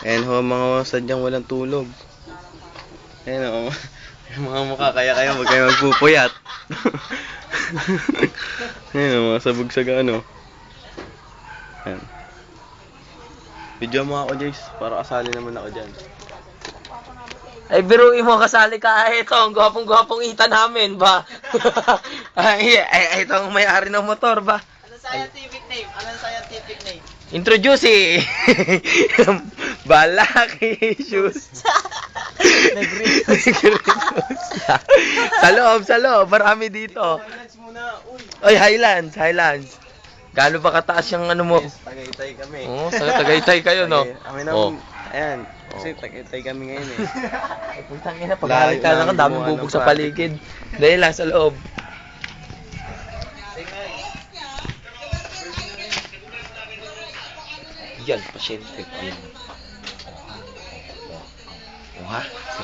Ayan ho, mga sadyang walang tulog. Ayan ho, yung mga mukha kaya kaya wag kayo magpupuyat. Ayan ho, mga sabog sa ano. Ayan. Video mo ako, Jace, para kasali naman ako dyan. Ay, biruin mo, kasali ka. Ay, ito, ang gwapong-gwapong ita namin, ba? ay, ay, ay, ito ang may-ari ng motor, ba? Ano scientific name? Ano scientific name? Introduce eh. Balaki shoes. sa loob, sa loob. Marami dito. Highlights muna, uy. Ay, Highlands, Highlands. Gaano ba kataas yung ano mo? Yes, tagaytay kami. Oo, sa Tagaytay kayo, no? Kami na, Oh. ayan. Kasi tagaytay kami ngayon eh. Ay, putang ina, pag ka Layo na ka, lang, daming buwan bubog ng sa paligid. Dahil lang sa loob. Yan, pasyente. Ayan. O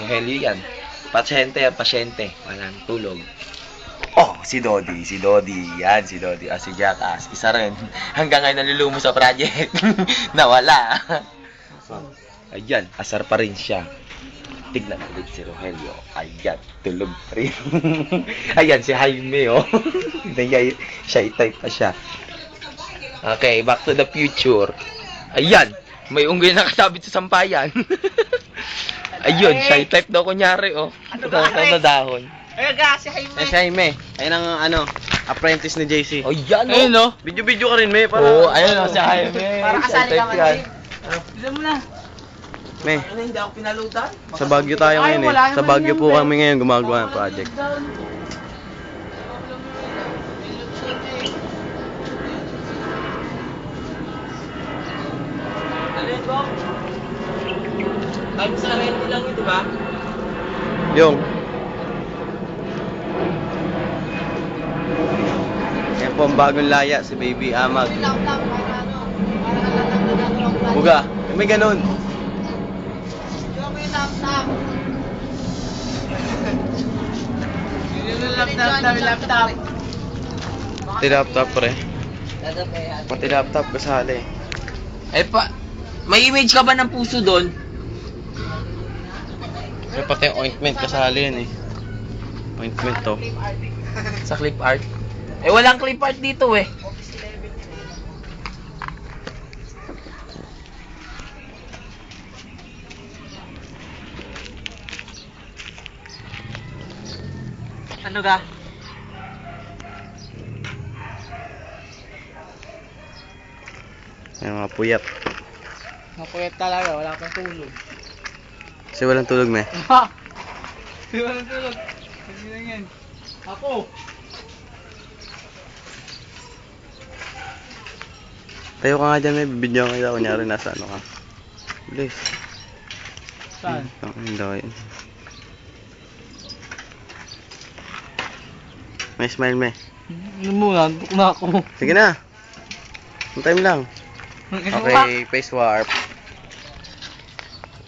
Rogelio yan. Pasyente yan, pasyente. Walang tulog. Oh, si Dodi, si Dodi. Yan, si Dodi. Ah, si Jackass. Isa rin. Hanggang ngayon nalulumo sa project. Nawala. Ayan, asar pa rin siya. Tignan ulit si Rogelio. Ayan, tulog pa rin. Ayan, si Jaime, oh. Siya, type pa siya. Okay, back to the future. Ayan, may unggoy na kasabit sa sampayan. Ayun, shy type daw kunyari, oh. Ano Ito ba, na Rex? dahon. Ay, ga, si Jaime. Eh, si Jaime. Ayun ang ano, apprentice ni JC. Oh, yan, oh. no? Video-video ka rin, me. Para, Oo, ayun, oh, si Jaime. Para kasali ka man. Jim. Bisa mo na. Me, Ano, hindi ako pinalutan? sa Baguio tayo Ay, ngayon wala eh. Sa Baguio yan, po kami ngayon gumagawa ng project. Yun, Bob? Time sa rente lang yun, di ba? Yung. Yan po ang bagong laya, si Baby Amag. Buga, may ganun. Laptop. Pati laptop pre. Pati laptop kasali. Eh pa, may image ka ba ng puso doon? May pati ointment kasali yan eh. Ointment to. Sa clip art? Eh walang clip art dito eh. Ano ka? May mga puyat. Mapuyat talaga, wala pang tulog. Kasi walang tulog me. Ha? Di wala tulog. Hindi lang yan. Ako. Tayo ka nga dyan may ka kita. Kunyari nasa ano ka. Bilis. Saan? Ang ako yun. May smile me. Ano muna, buk na ako. Sige na. One time lang. Okay, face warp.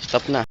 Stop na.